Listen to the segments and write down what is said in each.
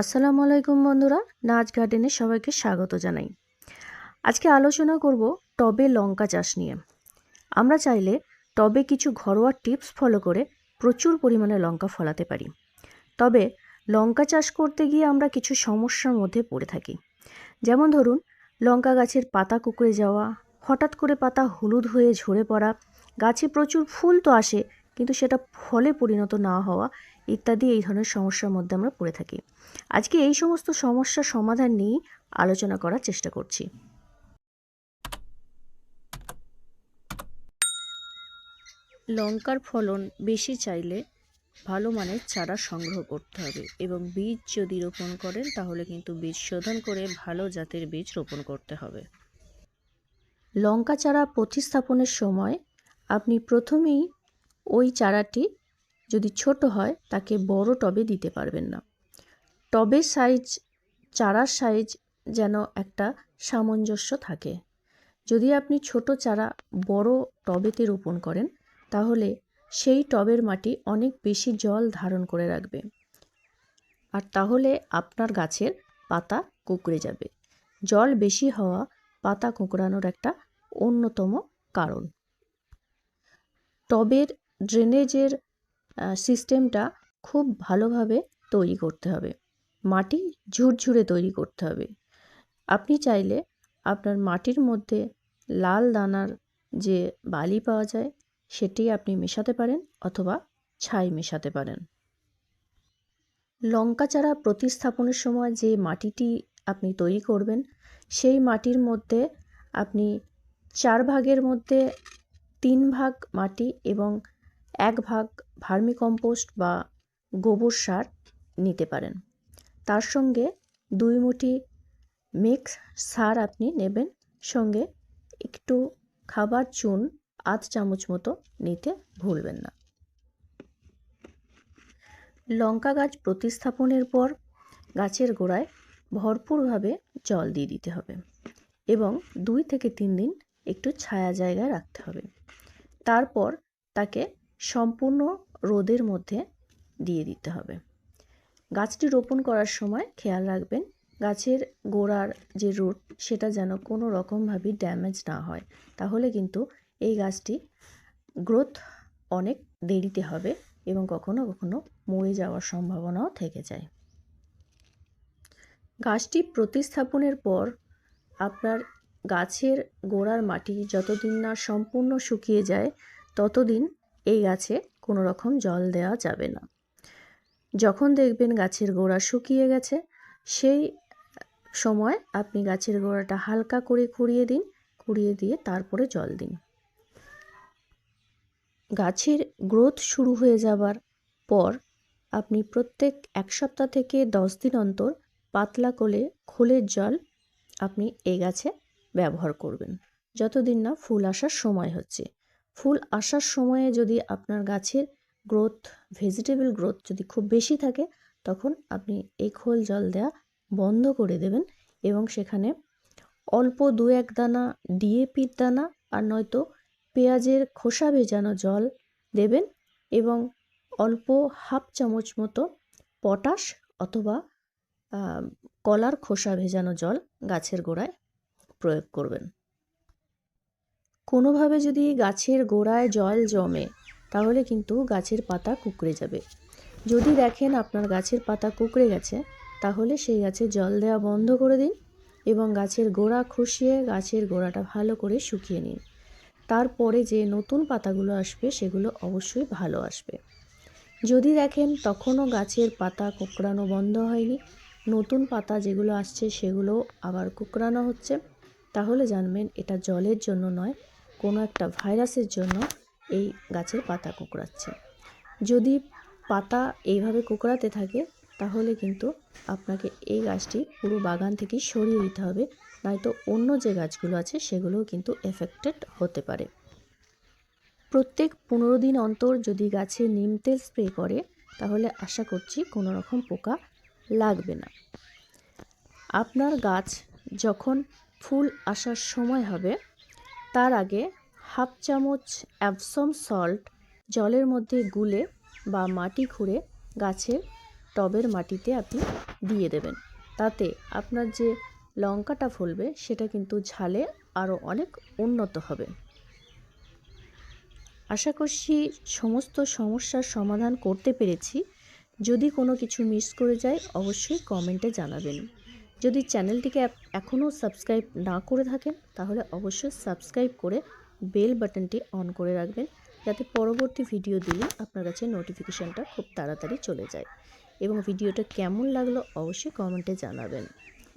আসসালামু আলাইকুম বন্ধুরা। নাচ গার্ডেনে সবাইকে স্বাগত জানাই। আজকে আলোচনা করব টবে লঙ্কা চাষ নিয়ে। আমরা চাইলে টবে কিছু ঘরোয়া টিপস ফলো করে প্রচুর পরিমাণে লঙ্কা ফলাতে পারি। তবে লঙ্কা চাষ করতে গিয়ে আমরা কিছু সমস্যার মধ্যে পড়ে থাকি। যেমন ধরুন, লঙ্কা গাছের পাতা কুকড়ে যাওয়া, হঠাৎ করে পাতা হলুদ হয়ে ঝরে পড়া, গাছে প্রচুর ফুল তো আসে, কিন্তু সেটা ফলে পরিণত না হওয়া ইত্যাদি এই ধরনের সমস্যার মধ্যে আমরা পড়ে থাকি। আজকে এই সমস্ত সমস্যার সমাধান নিয়েই আলোচনা করার চেষ্টা করছি। লঙ্কার ফলন বেশি চাইলে ভালো মানের চারা সংগ্রহ করতে হবে এবং বীজ যদি রোপণ করেন তাহলে কিন্তু বীজ শোধন করে ভালো জাতের বীজ রোপণ করতে হবে। লঙ্কা চারা প্রতিস্থাপনের সময় আপনি প্রথমেই ওই চারাটি যদি ছোট হয়, তাকে বড় টবে দিতে পারবেন না। টবের সাইজ, চারার সাইজ যেন একটা সামঞ্জস্য থাকে। যদি আপনি ছোট চারা বড় টবেতে রোপণ করেন, তাহলে সেই টবের মাটি অনেক বেশি জল ধারণ করে রাখবে। আর তাহলে আপনার গাছের পাতা কুঁকড়ে যাবে। জল বেশি হওয়া পাতা কুঁকড়ানোর একটা অন্যতম কারণ। টবের ড্রেনেজের সিস্টেমটা খুব ভালোভাবে তৈরি করতে হবে। মাটি ঝুরঝুরে তৈরি করতে হবে। আপনি চাইলে আপনার মাটির মধ্যে লাল দানার যে বালি পাওয়া যায়, সেটি আপনি মেশাতে পারেন অথবা ছাই মেশাতে পারেন। লঙ্কা চারা প্রতিস্থাপনের সময় যে মাটিটি আপনি তৈরি করবেন, সেই মাটির মধ্যে আপনি চার ভাগের মধ্যে তিন ভাগ মাটি এবং এক ভাগ ভার্মিকম্পোস্ট বা গোবর সার নিতে পারেন। তার সঙ্গে দুই মুঠি মিক্স সার আপনি নেবেন। সঙ্গে একটু খাবার চুন আধ চামচ মতো নিতে ভুলবেন না। লঙ্কা গাছ প্রতিস্থাপনের পর গাছের গোড়ায় ভরপুরভাবে জল দিয়ে দিতে হবে এবং দুই থেকে তিন দিন একটু ছায়া জায়গায় রাখতে হবে। তারপর তাকে সম্পূর্ণ রোদের মধ্যে দিয়ে দিতে হবে। গাছটি রোপণ করার সময় খেয়াল রাখবেন, গাছের গোড়ার যে রুট, সেটা যেন কোনো রকমভাবে ড্যামেজ না হয়। তাহলে কিন্তু এই গাছটি গ্রোথ অনেক দেরিতে হবে এবং কখনো কখনো মরে যাওয়ার সম্ভাবনাও থেকে যায়। গাছটি প্রতিস্থাপনের পর আপনার গাছের গোড়ার মাটি যতদিন না সম্পূর্ণ শুকিয়ে যায়, ততদিন এই গাছে কোনো রকম জল দেওয়া যাবে না। যখন দেখবেন গাছের গোড়া শুকিয়ে গেছে, সেই সময় আপনি গাছের গোড়াটা হালকা করে খুঁড়িয়ে দিন, খুঁড়িয়ে দিয়ে তারপরে জল দিন। গাছের গ্রোথ শুরু হয়ে যাবার পর আপনি প্রত্যেক এক সপ্তাহ থেকে দশ দিন অন্তর পাতলা করে খোলের জল আপনি এই গাছে ব্যবহার করবেন। যতদিন না ফুল আসার সময় হচ্ছে। ফুল আসার সময়ে যদি আপনার গাছের গ্রোথ ভেজিটেবল গ্রোথ যদি খুব বেশি থাকে, তখন আপনি এই খোল জল দেওয়া বন্ধ করে দেবেন এবং সেখানে অল্প দু এক দানা ডিএপির দানা আর নয়তো পেঁয়াজের খোসা ভেজানো জল দেবেন এবং অল্প হাফ চামচ মতো পটাশ অথবা কলার খোসা ভেজানো জল গাছের গোড়ায় প্রয়োগ করবেন। কোনোভাবে যদি গাছের গোড়ায় জল জমে, তাহলে কিন্তু গাছের পাতা কুকড়ে যাবে। যদি দেখেন আপনার গাছের পাতা কুকড়ে গেছে, তাহলে সেই গাছে জল দেওয়া বন্ধ করে দিন এবং গাছের গোড়া খুশিয়ে গাছের গোড়াটা ভালো করে শুকিয়ে নিন। তারপরে যে নতুন পাতাগুলো আসবে, সেগুলো অবশ্যই ভালো আসবে। যদি দেখেন তখনও গাছের পাতা কুকড়ানো বন্ধ হয়নি, নতুন পাতা যেগুলো আসছে সেগুলো আবার কুকড়ানো হচ্ছে, তাহলে জানবেন এটা জলের জন্য নয় কোনো একটা ভাইরাসের জন্য এই গাছের পাতা কুকড়াচ্ছে। যদি পাতা এইভাবে কুকড়াতে থাকে, তাহলে কিন্তু আপনাকে এই গাছটি পুরো বাগান থেকে সরিয়ে দিতে হবে। নয়তো অন্য যে গাছগুলো আছে, সেগুলোও কিন্তু এফেক্টেড হতে পারে। প্রত্যেক পনেরো দিন অন্তর যদি গাছে নিম তেল স্প্রে করে, তাহলে আশা করছি কোনো রকম পোকা লাগবে না। আপনার গাছ যখন ফুল আসার সময় হবে তার আগে হাফ চামচ অ্যাবসম সল্ট জলের মধ্যে গুলে বা মাটি খুঁড়ে গাছের টবের মাটিতে আপনি দিয়ে দেবেন। তাতে আপনার যে লঙ্কাটা ফলবে সেটা কিন্তু ঝালে আরও অনেক উন্নত হবে। আশা করছি সমস্ত সমস্যার সমাধান করতে পেরেছি। যদি কোনো কিছু মিস করে যায়, অবশ্যই কমেন্টে জানাবেন। যদি চ্যানেলটিকে এখনও সাবস্ক্রাইব না করে থাকেন, তাহলে অবশ্যই সাবস্ক্রাইব করে বেল বাটনটি অন করে রাখবেন, যাতে পরবর্তী ভিডিও দিলে আপনার কাছে নোটিফিকেশানটা খুব তাড়াতাড়ি চলে যায়। এবং ভিডিওটা কেমন লাগল অবশ্যই কমেন্টে জানাবেন।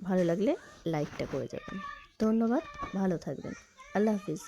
ভালো লাগলে লাইকটা করে যাবেন। ধন্যবাদ, ভালো থাকবেন। আল্লাহ হাফিজ।